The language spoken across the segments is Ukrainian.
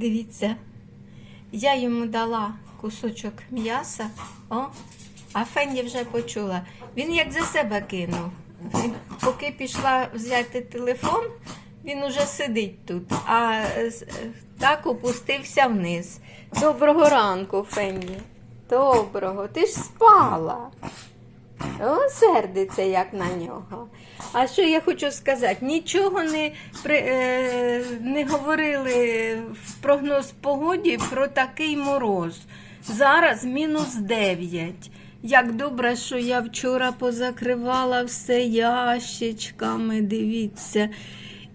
Дивіться, я йому дала кусочок м'яса, о, а Фенді вже почула. Він як за себе кинув. Поки пішла взяти телефон, він уже сидить тут, а е, е, так опустився вниз. Доброго ранку, Фенді. Доброго, ти ж спала. О, сердиться як на нього. А що я хочу сказати? Нічого не, е, не говорили в прогноз погоді про такий мороз. Зараз мінус 9. Як добре, що я вчора позакривала все ящичками, дивіться.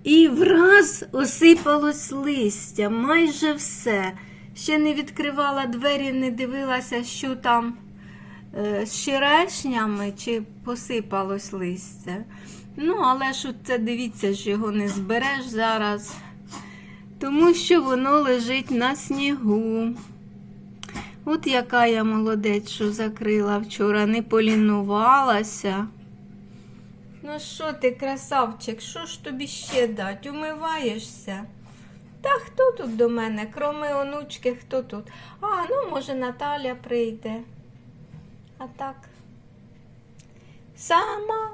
І враз осипалось листя, майже все. Ще не відкривала двері, не дивилася, що там е, з черешнями чи посипалось листя. Ну, але ж це дивіться, ж його не збереш зараз, тому що воно лежить на снігу. От яка я молодець, що закрила вчора, не полінувалася. Ну що ти, красавчик, що ж тобі ще дать? Умиваєшся? Та хто тут до мене? Кроме онучки, хто тут? А, ну, може, Наталя прийде. А так. Сама.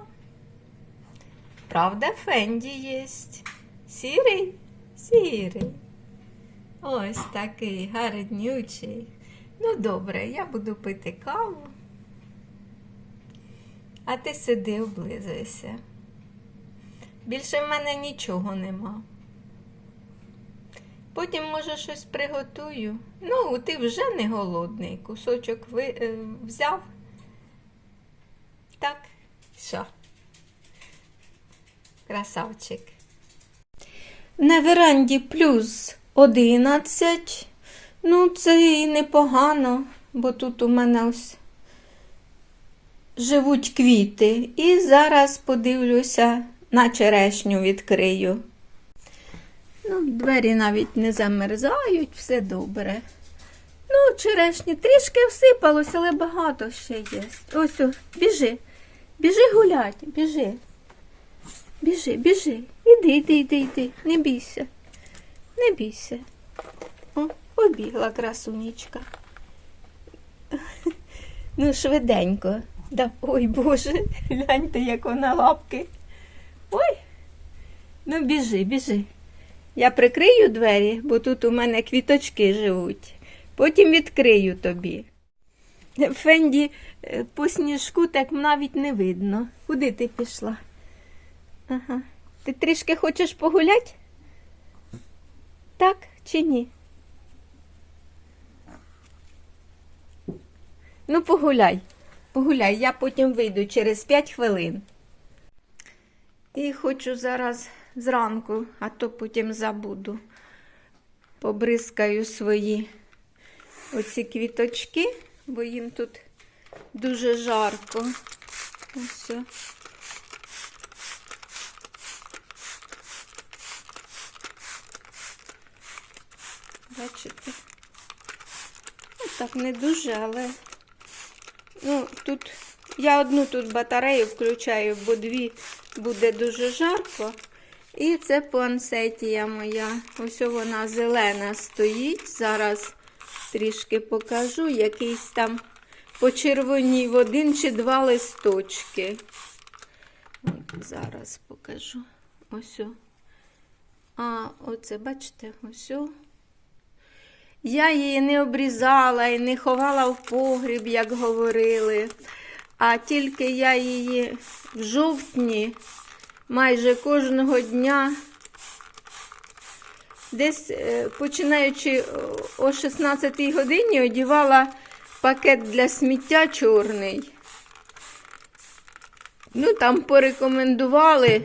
Правда, Фенді єсть. Сірий? Сірий. Ось такий гарнючий. Ну, добре, я буду пити каву. А ти сиди, облизуйся. Більше в мене нічого нема. Потім, може, щось приготую. Ну, ти вже не голодний. Кусочок ви, е, взяв. Так, що? Красавчик. На веранді плюс 11. Ну, це і непогано, бо тут у мене ось живуть квіти. І зараз подивлюся, на черешню відкрию. Ну, двері навіть не замерзають, все добре. Ну, черешні трішки всипалось, але багато ще є. Ось, біжи, біжи гулять, біжи. Біжи, біжи. Іди, іди, іди, іди. Не бійся. Не бійся. О, побігла красунечка. Ну, швиденько. Да, ой, Боже, гляньте, як вона лапки. Ой. Ну, біжи, біжи. Я прикрию двері, бо тут у мене квіточки живуть. Потім відкрию тобі. Фенді е, по сніжку так навіть не видно. Куди ти пішла? Ага. Ти трішки хочеш погуляти? Так чи ні? Ну, погуляй, погуляй, я потім вийду через 5 хвилин. І хочу зараз зранку, а то потім забуду. Побризкаю свої оці квіточки, бо їм тут дуже жарко. Ось. Бачите? Ну, так не дуже, але ну, тут я одну тут батарею включаю, бо дві буде дуже жарко. І це пуансетія моя. Ось вона зелена стоїть. Зараз трішки покажу, якийсь там почервонів один чи два листочки. Зараз покажу. Ось. А, оце, бачите, ось. Я її не обрізала і не ховала в погріб, як говорили. А тільки я її в жовтні майже кожного дня, десь е, починаючи о 16 годині, одівала пакет для сміття чорний. Ну, там порекомендували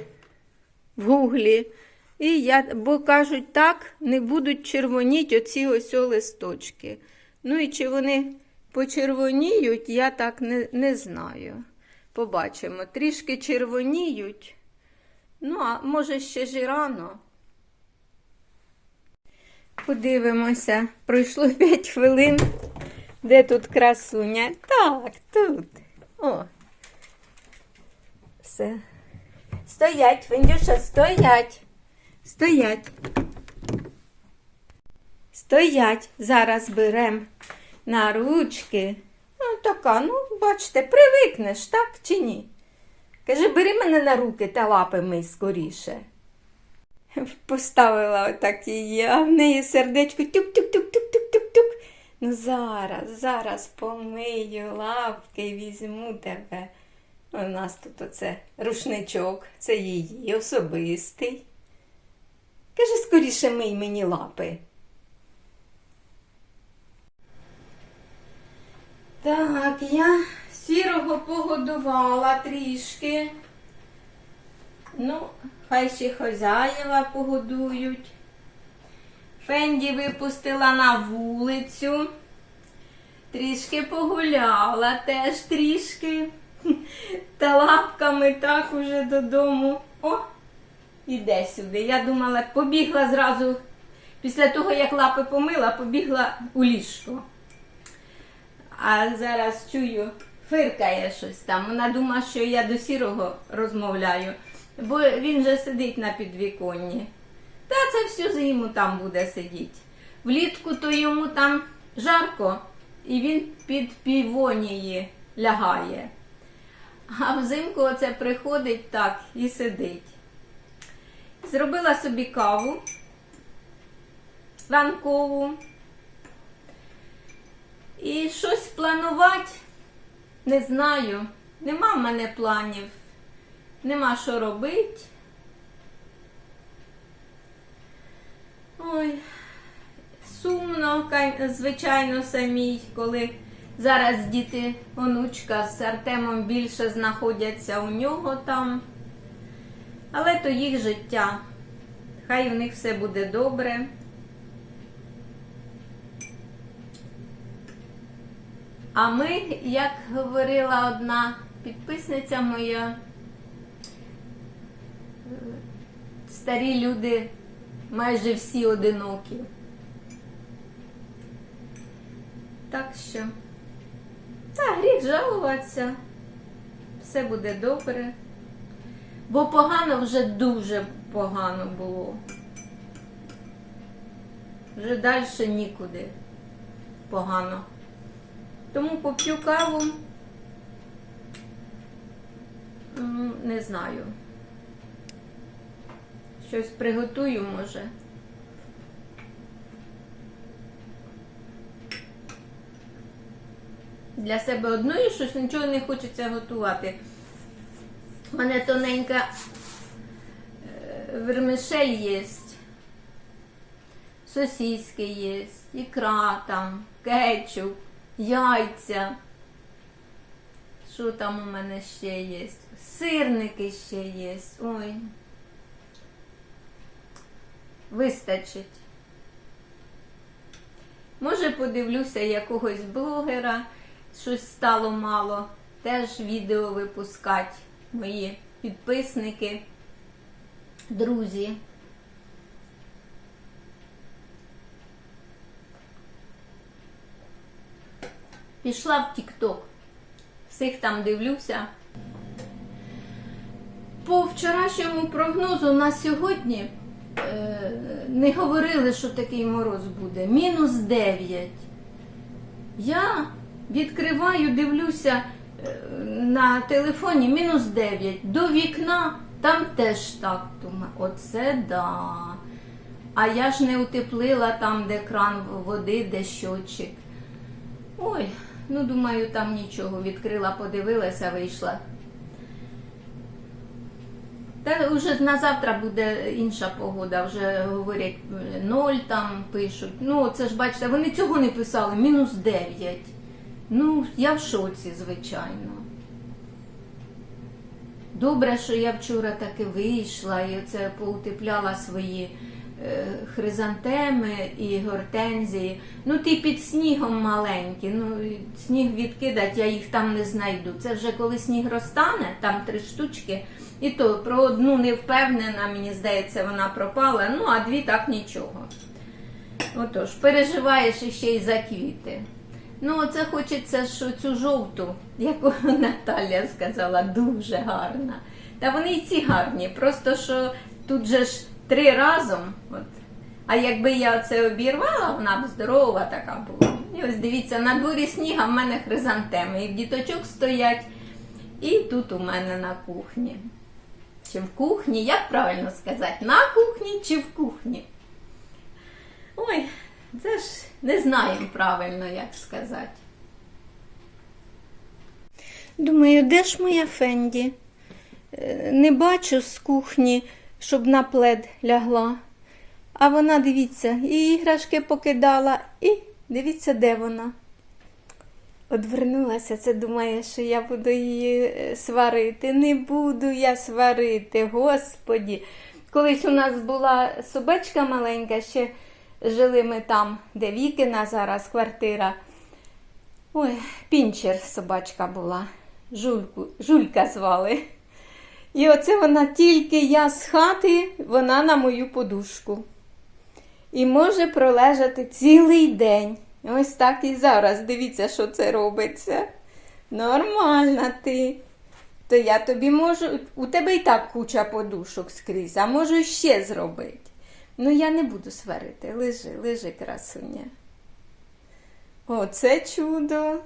в гуглі. І я, бо кажуть, так не будуть червоніти оці ось листочки. Ну і чи вони почервоніють, я так не, не знаю. Побачимо. Трішки червоніють. Ну, а може ще ж і рано. Подивимося, пройшло 5 хвилин. Де тут красуня? Так, тут. О. Все. Стоять, Фендюша, стоять. Стоять. Стоять. Зараз берем на ручки. Ну, така, ну, бачите, привикнеш, так чи ні? Каже, бери мене на руки та лапи мий скоріше. Поставила отак її, а в неї сердечко тюк-тюк-тюк-тюк-тюк-тюк-тюк. Ну зараз, зараз помию лапки, візьму тебе. У нас тут оце рушничок, це її особистий. Каже, скоріше мий мені лапи. Так, я сірого погодувала трішки. Ну, хай ще хозяєва погодують. Фенді випустила на вулицю. Трішки погуляла теж трішки. Та лапками так уже додому. О, іде сюди. Я думала, побігла зразу, після того, як лапи помила, побігла у ліжко. А зараз чую, фиркає щось там. Вона думає, що я до сірого розмовляю, бо він же сидить на підвіконні. Та це всю зиму там буде сидіти. Влітку то йому там жарко, і він під півонії лягає. А взимку оце приходить так і сидить. Зробила собі каву ранкову. І щось планувати не знаю. Нема в мене планів, нема що робити. Ой, сумно, звичайно, самій, коли зараз діти, онучка з Артемом більше знаходяться у нього там. Але то їх життя. Хай у них все буде добре. А ми, як говорила одна підписниця моя, старі люди майже всі одинокі. Так що, та гріх жалуватися, все буде добре. Бо погано вже дуже погано було. Вже далі нікуди погано. Тому поп'ю каву. Не знаю. Щось приготую, може. Для себе одної щось нічого не хочеться готувати. У мене тоненька е, вермишель є, сосиски є, ікра там, кетчуп, яйця. Що там у мене ще є? Сирники ще є. Ой. Вистачить. Може, подивлюся якогось блогера, щось стало мало. Теж відео випускати мої підписники, друзі. Пішла в Тік-Ток. Всіх там дивлюся. По вчорашньому прогнозу на сьогодні е, не говорили, що такий мороз буде. Мінус 9. Я відкриваю, дивлюся на телефоні мінус 9. До вікна там теж так. Думаю, оце да. А я ж не утеплила там, де кран води, де щочик. Ой, ну думаю, там нічого. Відкрила, подивилася, вийшла. Та вже на завтра буде інша погода, вже говорять ноль там пишуть. Ну, це ж бачите, вони цього не писали, мінус 9. Ну, я в шоці, звичайно. Добре, що я вчора таки вийшла і оце поутепляла свої е, хризантеми і гортензії. Ну, ті під снігом маленькі. Ну, сніг відкидать, я їх там не знайду. Це вже коли сніг розтане, там три штучки. І то про одну не впевнена, мені здається, вона пропала. Ну, а дві так нічого. Отож, переживаєш іще й за квіти. Ну, це хочеться, що цю жовту, яку Наталя сказала, дуже гарна. Та вони й ці гарні. Просто що тут же ж три разом. От, А якби я це обірвала, вона б здорова така була. І ось дивіться, на дворі сніг, а в мене хризантеми. І в діточок стоять, і тут у мене на кухні. Чи в кухні, як правильно сказати, на кухні чи в кухні? Ой, це ж не знаємо правильно, як сказати. Думаю, де ж моя Фенді? Е, Не бачу з кухні, щоб на плед лягла. А вона, дивіться, і іграшки покидала, і дивіться, де вона. Одвернулася, це думає, що я буду її е, сварити. Не буду я сварити, господі. Колись у нас була собачка маленька, ще жили ми там, де Вікина зараз квартира. Ой, пінчер собачка була. Жульку, Жулька звали. І оце вона тільки я з хати, вона на мою подушку. І може пролежати цілий день. Ось так і зараз. Дивіться, що це робиться. Нормальна ти. То я тобі можу. У тебе і так куча подушок скрізь, а можу ще зробити. Ну, я не буду сварити. Лежи, лежи, красуня. Оце чудо.